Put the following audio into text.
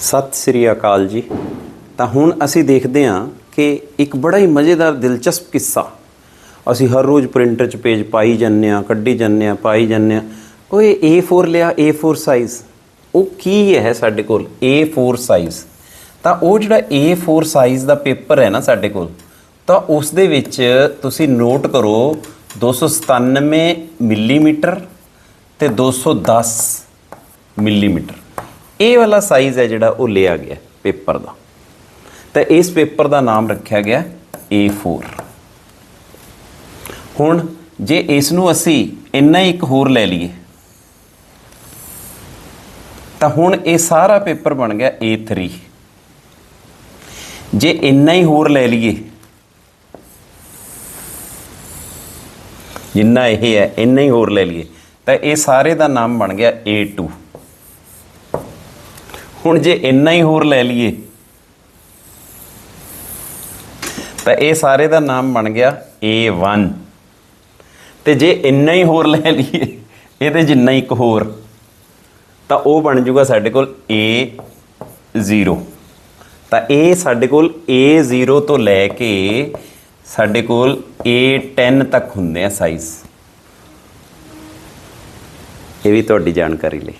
ਸਤਿ ਸ੍ਰੀ ਅਕਾਲ ਜੀ। ਤਾਂ ਹੁਣ ਅਸੀਂ ਦੇਖਦੇ ਹਾਂ ਕਿ ਇੱਕ ਬੜਾ ਹੀ ਮਜ਼ੇਦਾਰ ਦਿਲਚਸਪ ਕਿੱਸਾ। ਅਸੀਂ ਹਰ ਰੋਜ਼ ਪ੍ਰਿੰਟਰ 'ਚ ਪੇਜ ਪਾਈ ਜਾਂਦੇ ਆ ਕੱਢੀ ਜਾਂਦੇ ਆ ਪਾਈ ਜਾਂਦੇ ਆ ਓਏ A4 ਲਿਆ A4 ਸਾਈਜ਼ ਉਹ ਕੀ ਹੈ ਸਾਡੇ ਕੋਲ? A4 ਸਾਈਜ਼ ਤਾਂ ਉਹ ਜਿਹੜਾ A4 ਸਾਈਜ਼ ਦਾ ਪੇਪਰ ਹੈ ਨਾ ਸਾਡੇ ਕੋਲ, ਤਾਂ ਉਸ ਦੇ ਵਿੱਚ ਤੁਸੀਂ ਨੋਟ ਕਰੋ 297 ਮਿਲੀਮੀਟਰ ਤੇ 210 ਮਿਲੀਮੀਟਰ। ਇਹ ਵਾਲਾ ਸਾਈਜ਼ ਹੈ ਜਿਹੜਾ ਉਹ ਲਿਆ ਗਿਆ ਪੇਪਰ ਦਾ। ਤਾਂ ਇਸ ਪੇਪਰ ਦਾ ਨਾਮ ਰੱਖਿਆ ਗਿਆ A4 ਹੁਣ ਜੇ ਇਸ ਨੂੰ ਅਸੀਂ ਇੰਨਾ ਹੀ ਇੱਕ ਹੋਰ ਲੈ ਲਈਏ, ਤਾਂ ਹੁਣ ਇਹ ਸਾਰਾ ਪੇਪਰ ਬਣ ਗਿਆ A3 ਜੇ ਇੰਨਾ ਹੀ ਹੋਰ ਲੈ ਲਈਏ, ਜਿੰਨਾ ਇਹ ਹੈ, ਇੰਨਾ ਹੀ ਹੋਰ ਲੈ ਲਈਏ, ਤਾਂ ਇਹ ਸਾਰੇ ਦਾ ਨਾਮ ਬਣ ਗਿਆ A2 ਹੁਣ ਜੇ ਇੰਨਾ ਹੀ ਹੋਰ ਲੈ ਲਈਏ, ਤਾਂ ਇਹ ਸਾਰੇ ਦਾ ਨਾਮ ਬਣ ਗਿਆ A1 ਤੇ ਜੇ ਇੰਨਾ ਹੀ ਹੋਰ ਲੈ ਲਈਏ, ਇਹਦੇ ਜਿੰਨਾ ਹੀ ਇੱਕ ਹੋਰ, ਤਾਂ ਉਹ ਬਣ ਜਾਊਗਾ ਸਾਡੇ ਕੋਲ A0 ਤਾਂ ਇਹ ਸਾਡੇ ਕੋਲ A0 ਤੋਂ ਲੈ ਕੇ ਸਾਡੇ ਕੋਲ A10 ਤੱਕ ਹੁੰਦੇ ਆ ਸਾਈਜ਼ ਇਹ ਵੀ ਤੁਹਾਡੀ ਜਾਣਕਾਰੀ ਲਈ।